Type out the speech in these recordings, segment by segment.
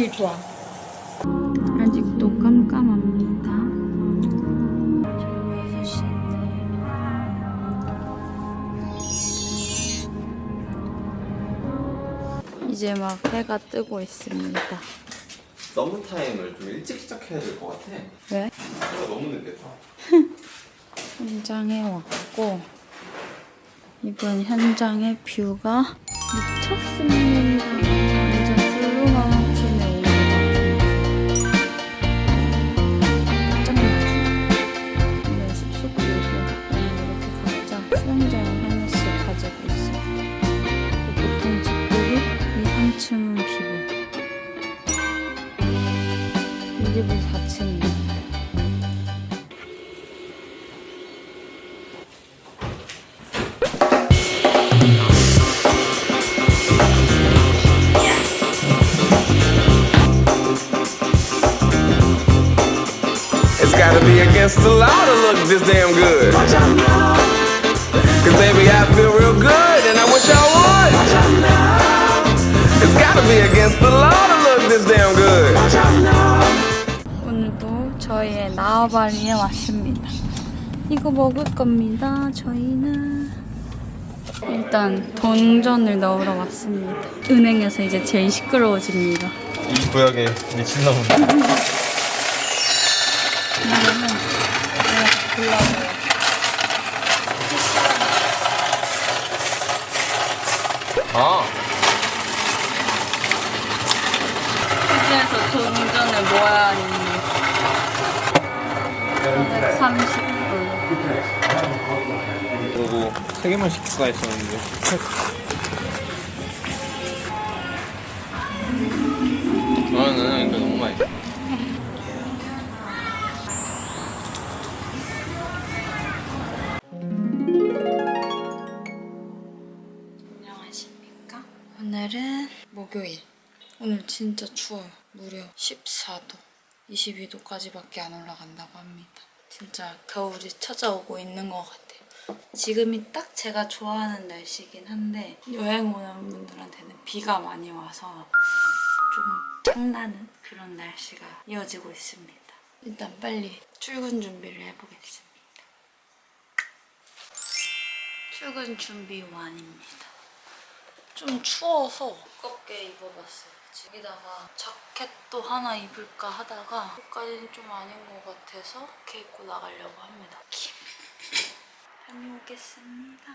물 좋아. 아직도 깜깜합니다. 저기 6시인데. 이제 막 해가 뜨고 있습니다. 서브 타임을 좀 일찍 시작해야 될 것 같아. 왜? 해가 너무 늦겠다. 현장에 왔고 이번 현장의 뷰가 미쳤습니다. Look this damn good. Cause baby, I feel real good and I wish I would. It's gotta be against the law to look this damn good. 오늘도 저희의 나와바리에 왔습니다. 이거 먹을 겁니다. 저희는 일단 동전을 넣으러 왔습니다. 은행에서 이제 제일 시끄러워집니다. 이 구역에 미친놈. 오늘은 내가 골라줘요. 아, 휴지에서 동전을 모아야 하니 430불. 그리고 세 개만 시킬 수가 있었는데. 오늘은 목요일. 오늘 진짜 추워요. 무려 14도, 22도까지밖에 안 올라간다고 합니다. 진짜 겨울이 찾아오고 있는 것 같아요. 지금이 딱 제가 좋아하는 날씨긴 한데 여행 오는 분들한테는 비가 많이 와서 좀 짱나는 그런 날씨가 이어지고 있습니다. 일단 빨리 출근 준비를 해보겠습니다. 출근 준비 완입니다. 좀 추워서 두껍게 입어봤어요. 여기다가 자켓도 하나 입을까 하다가 그것까지는 좀 아닌 것 같아서 이렇게 입고 나가려고 합니다. 다녀오겠습니다.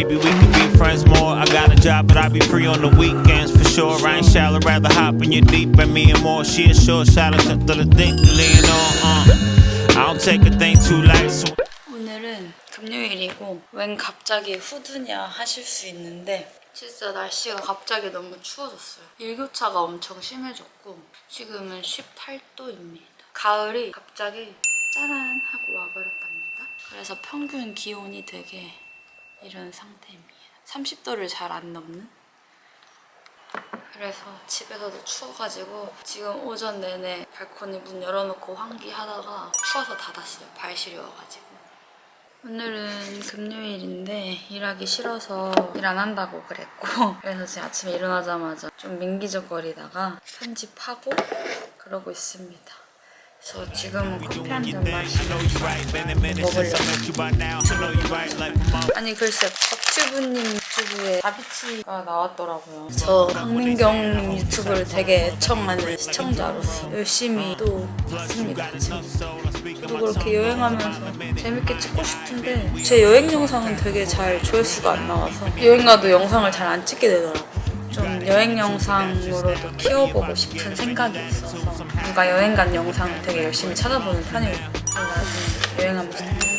Maybe we could be friends more. I got a job, but I be free on the weekends for sure. I ain't shallow, rather hop in your deep and me and more. She a short shot of the thing to lean on. Uh, I don't take a thing too light, so. 오늘은 금요일이고 웬 갑자기 후드냐 하실 수 있는데 진짜 날씨가 갑자기 너무 추워졌어요. 일교차가 엄청 심해졌고 지금은 18도입니다. 가을이 갑자기 짜란 하고 와버렸답니다. 그래서 평균 기온이 되게 이런 상태입니다. 30도를 잘 안 넘는? 그래서 집에서도 추워가지고 지금 오전 내내 발코니 문 열어놓고 환기하다가 추워서 닫았어요. 발 시려워가지고. 오늘은 금요일인데 일하기 싫어서 일 안 한다고 그랬고 그래서 지금 아침에 일어나자마자 좀 민기적거리다가 편집하고 그러고 있습니다. 그래서 지금은 커피 한 잔 마시면서 먹으려고 아니 글쎄 박튜브님 유튜브에 다비치가 나왔더라고요. 저 박민경 유튜브를 되게 애청하는 시청자로서 열심히 또 봤습니다. 지금. 저도 그렇게 여행하면서 재밌게 찍고 싶은데 제 여행 영상은 되게 잘 조회수가 안 나와서 여행 가도 영상을 잘 안 찍게 되더라고요. 좀 여행 영상으로도 키워보고 싶은 생각이 있어서 뭔가 여행 간 영상을 되게 열심히 찾아보는 나중에 여행하면서.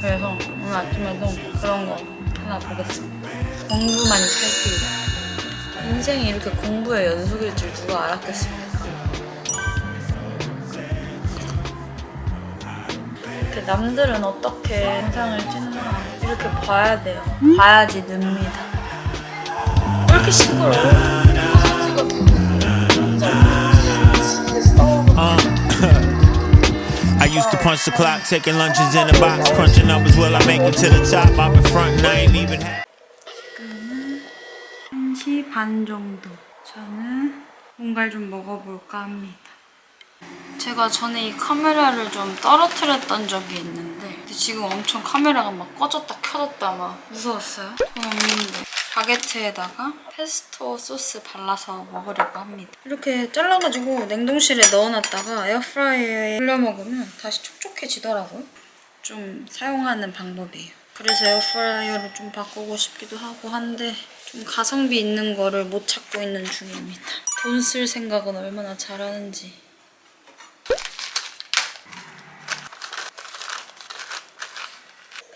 그래서 오늘 아침에도 그런 거 하나 보겠습니다. 공부만 살피고 인생이 이렇게 공부의 연속일 줄 누가 알았겠습니까? 이렇게 남들은 어떻게 영상을 찍나 이렇게 봐야 돼요. 봐야지 늡니다. 왜 이렇게 시끄러워? used to punch the clock, taking lunches in a box, crunching numbers. Will I make it to the top? I've been frontin', I ain't even had. 1시 반 정도. 저는 뭔가를 좀 먹어볼까 합니다. 제가 전에 이 카메라를 좀 떨어뜨렸던 적이 있는데 근데 지금 엄청 카메라가 막 꺼졌다 켜졌다 막 무서웠어요. 돈 없는데 바게트에다가 페스토 소스 발라서 먹으려고 합니다. 이렇게 잘라가지고 냉동실에 넣어놨다가 에어프라이어에 돌려 먹으면 다시 촉촉해지더라고요. 좀 사용하는 방법이에요. 그래서 에어프라이어를 좀 바꾸고 싶기도 하고 한데 좀 가성비 있는 거를 못 찾고 있는 중입니다. 돈 쓸 생각은 얼마나 잘하는지.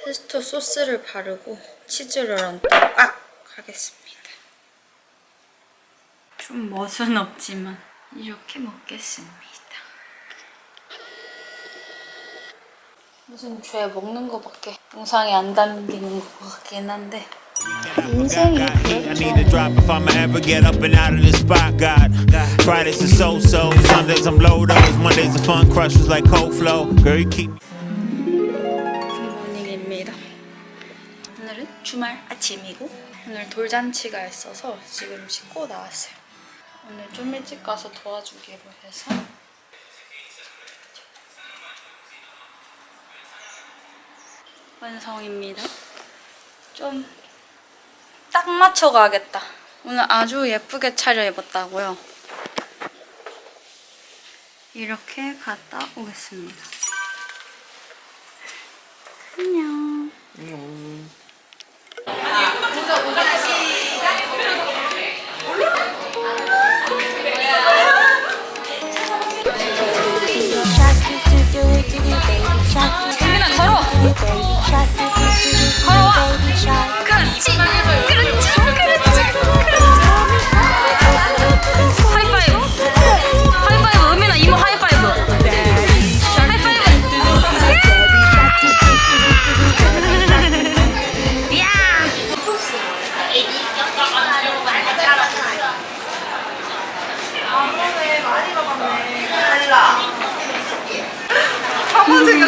페스토 소스를 바르고 치즈를 얹도록 하겠습니다. 좀 멋은 없지만 이렇게 먹겠습니다. 무슨 죄 먹는 거밖에 영상에 안 담기는 것 같긴 한데 인생이 그렇죠. 주말 아침이고 오늘 돌잔치가 있어서 지금 씻고 나왔어요. 오늘 좀 일찍 가서 도와주기로 해서 완성입니다. 좀 딱 맞춰 가겠다. 오늘 아주 예쁘게 차려입었다고요. 이렇게 갔다 오겠습니다. 안녕. 정민아 걸어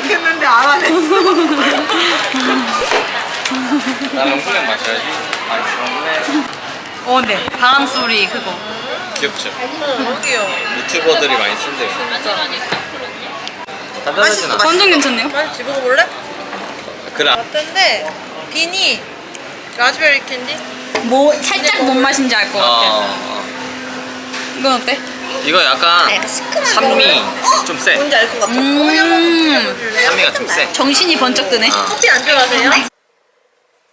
생각했는데 안 하네. 나는 콜렉 마셔야지. 아, 어, 네. 바람 소리 그거. 귀엽죠? 너무 귀여워. 유튜버들이 많이 쓴대요. 단단하진 맛있어, 않아. 완전 괜찮네요. 맛있지? 먹어볼래? 그래. 라떼인데 비니 라즈베리 캔디? 뭐 살짝 뭔 맛인지 알 것 같아. 어, 이건 어때? 이거 약간 산미 좀 세. 뭔지 알 것 같아. 음. 산미가 좀 세. 정신이 번쩍 드네. 어. 커피 안 좋아하세요?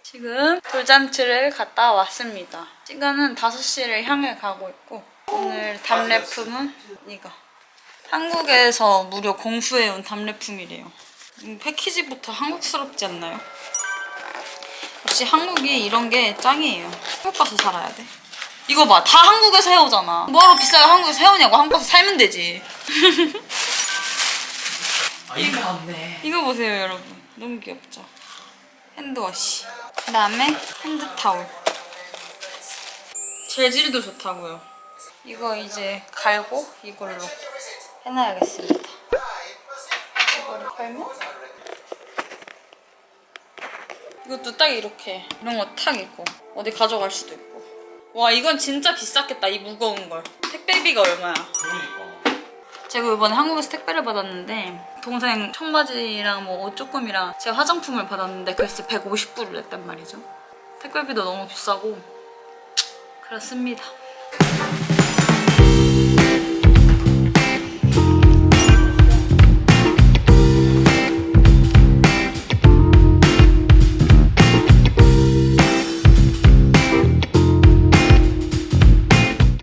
지금 돌잔치를 갔다 왔습니다. 시간은 5시를 향해 가고 있고 오늘 답례품은 이거. 한국에서 무려 공수해온 답례품이래요. 음, 패키지부터 한국스럽지 않나요? 역시 한국이 이런 게 짱이에요. 한국 가서 살아야 돼. 이거 봐, 다 한국에서 해오잖아. 뭐하러 비싸게 한국에서 해오냐고, 한국 가서 살면 되지. 이거 보세요, 여러분. 너무 귀엽죠? 핸드워시. 그 다음에 핸드타올. 재질도 좋다고요. 이거 이제 갈고 이걸로 해놔야겠습니다. 이거를 걸면 이것도 딱 이렇게 이런 거 탁 있고 어디 가져갈 수도 있고 와 이건 진짜 비쌌겠다 이 무거운 걸. 택배비가 얼마야? 제가 이번에 한국에서 택배를 받았는데 동생 청바지랑 뭐 옷 조금이랑 제 화장품을 받았는데 글쎄 150불을 냈단 말이죠. 택배비도 너무 비싸고 그렇습니다